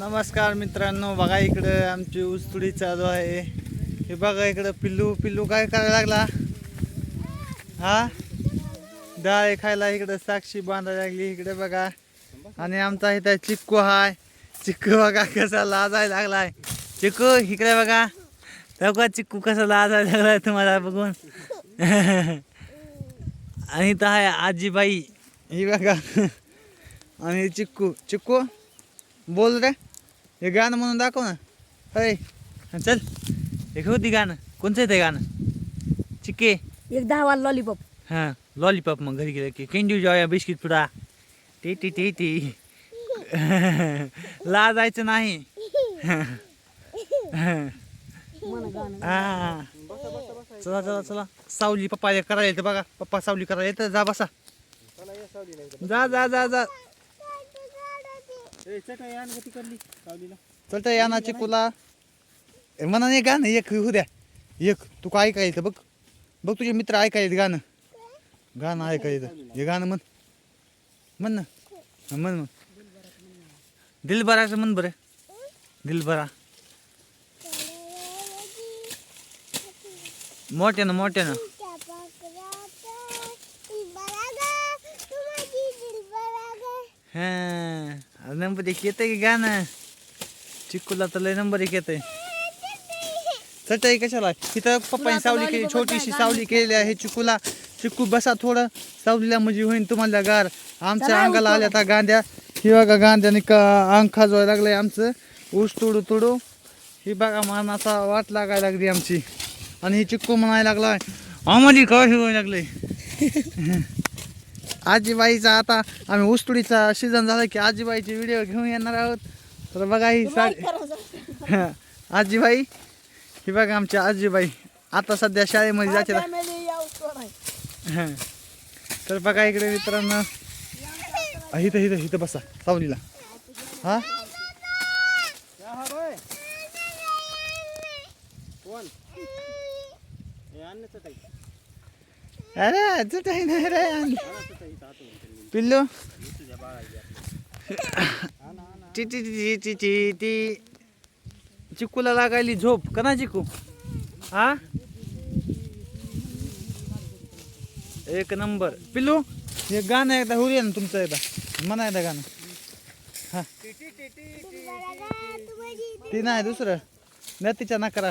नमस्कार मित्रांनो बघा इकडं आमची ऊसतुडी चालू आहे. हे बघा इकडं पिल्लू पिल्लू काय करायला लागला? हा? डाळे खायला इकडं साक्षी बांधायला लागली इकडे बघा. आणि आमचा इथं चिक्कू हाय. चिक्कू बघा कसा लाजायला लागलाय. चिक्कू इकडे बघा. बघा चिक्कू कसा लाजायला लागलाय तुम्हाला बघून. आणि इथं आहे आजीबाई. ही बघा. आणि चिक्कू चिक्कू बोल रे. हे गाणं म्हणून दाखव ना. अरे चल. हे होती गाणं. कोणचं आहे ते गाणं? चिक्के. एक दहा वाला लॉलीपॉप हां लॉलीपॉप मग घरी गेलं की. केंड्यू जॉया बिस्किट पुडा? टी टी टी टी. लाजायचं नाही. मन गाणं हा. चला चला चला. सावली पप्पा करायला येतं बघा. पप्पा सावली करायला येतं. जा बसा. जा जा जा जा. चलतं या ना चिकूला ए, म्हणा नाही गाणं एक होऊ द्या. एक तू काय ऐकायचं बघ. बघ तुझे मित्र ऐकायचं गाणं. गाणं ऐकायचं हे गाणं म्हण. म्हण ना. म्हण म्हण दिलबराचं म्हण बरं. दिलबरा मोठ्यानं मोठ्यानं हा. नंबर एक येतंय की गाणं? चिक्कूला तर लय नंबर एक येतंय. चटई कशाला? इथं पप्पाने सावली केली छोटीशी सावली केलेली आहे चिक्कूला. चिक्कू बसा थोडं. सावलीला म्हणजे होईन तुम्हाला गार. आमच्या अंगाला. आल्या आता गांद्या ही बघा गांद्याने का अंग खाजवायला लागलंय आमचं. ऊस तोडू तोडू. ही बघा मानाचा वाट लागायला लागली आमची. आणि ही चिक्कू म्हणायला लागलाय आम्हाला काय व्हायला लागलंय? आजीबाईचा आता आम्ही ऊसतुडीचा सीझन झाला की आजीबाईचे व्हिडिओ घेऊन येणार आहोत. तर बघा ही साडी आजीबाई ही बघा आमची आजीबाई. आता सध्या शाळेमध्ये जाते. ना. हं. तर बघा इकडे मित्रांनो. इथं इथं इथं बसा सावलीला. हा? अरे चटई नाही रे पिल्लू? टी टी टी टी टी टी चिकूला लागायली झोप. का ना चिकू हा? एक नंबर. पिल्लू हे गाणं एकदा होऊ ना तुमचं एकदा. म्हणा एकदा गाणं. हा. ती नाही दुसरं. नतीच्या नकरा.